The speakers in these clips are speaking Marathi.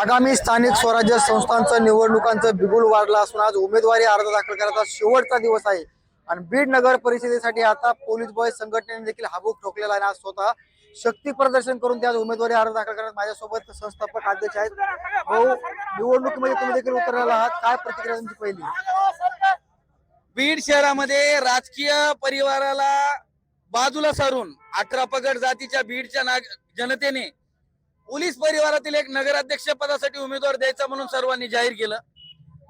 आगामी स्थानिक स्वराज्य संस्थांचं निवडणुकांचं बिगुल वाढलं असून आज उमेदवारी अर्ज दाखल करायचा शेवटचा दिवस आहे. आणि बीड नगर परिषदेसाठी आता पोलीस बॉय संघटनेने देखील हाबूक ठोकलेला आहे आज स्वतः शक्ती प्रदर्शन करून ते आज उमेदवारी अर्ज दाखल करण्यात माझ्यासोबत संस्थापक अध्यक्ष आहेत. भाऊ निवडणुकीमध्ये तुम्ही देखील उतरलेला आहात. काय प्रतिक्रिया तुमची पहिली? बीड शहरामध्ये राजकीय परिवाराला बाजूला सारून अठरा पगड जातीच्या बीडच्या नाग जनतेने पोलीस परिवारातील एक नगराध्यक्ष पदासाठी उमेदवार द्यायचा म्हणून सर्वांनी जाहीर केलं.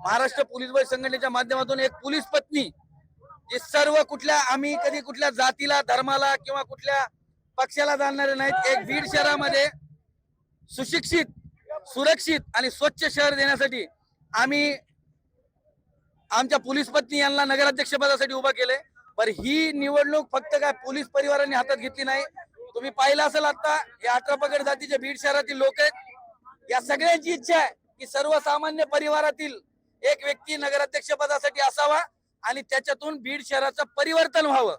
महाराष्ट्र पोलीस बल संघटनेच्या माध्यमातून एक पोलीस पत्नी जे सर्व कुठल्या आम्ही कधी कुठल्या जातीला धर्माला किंवा कुठल्या पक्षाला जाणणारे नाहीत एक बीड शहरामध्ये सुशिक्षित सुरक्षित आणि स्वच्छ शहर देण्यासाठी आम्ही आमच्या पोलीस पत्नी यांना नगराध्यक्ष पदासाठी उभा केले पण ही निवडणूक फक्त काय पोलीस परिवारांनी हातात घेतली नाही तुम्ही पाहिलं असेल आता या अठरा पगड जातीच्या बीड शहरातील लोक आहेत. या सगळ्यांची इच्छा आहे की सर्वसामान्य परिवारातील एक व्यक्ती नगराध्यक्ष पदासाठी असावा आणि त्याच्यातून बीड शहराचं परिवर्तन व्हावं.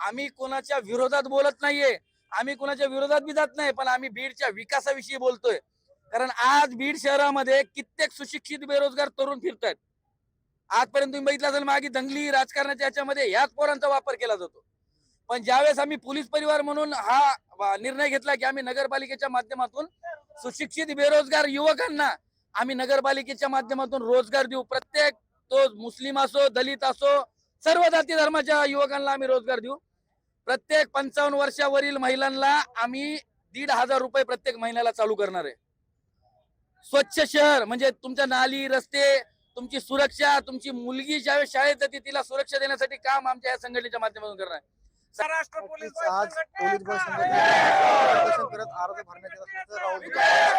आम्ही कोणाच्या विरोधात बोलत नाहीये. आम्ही कोणाच्या विरोधात बी जात नाही पण आम्ही बीडच्या विकासाविषयी बोलतोय. कारण आज बीड शहरामध्ये कित्येक सुशिक्षित बेरोजगार तरुण फिरतायत. आजपर्यंत तुम्ही बघितलं असेल मागे दंगली राजकारणाच्या याच्यामध्ये ह्याच पोरांचा वापर केला जातो. पण ज्यावेळेस आम्ही पोलीस परिवार म्हणून हा निर्णय घेतला की आम्ही नगरपालिकेच्या माध्यमातून सुशिक्षित बेरोजगार युवकांना आम्ही नगरपालिकेच्या माध्यमातून रोजगार देऊ. प्रत्येक तो मुस्लिम असो दलित असो सर्व जाती धर्माच्या युवकांना आम्ही रोजगार देऊ. प्रत्येक पंचावन्न वर्षावरील महिलांना आम्ही दीड हजार रुपये प्रत्येक महिन्याला चालू करणार आहे. स्वच्छ शहर म्हणजे तुमच्या नाली रस्ते तुमची सुरक्षा तुमची मुलगी ज्यावेळेस शाळेत जाते तिला सुरक्षा देण्यासाठी काम आमच्या या संघटनेच्या माध्यमातून करणार आहे. महाराष्ट्र पोलीस आज पोलीस प्रदर्शन करत अर्ज भरण्यात येत असल्याचं राहुल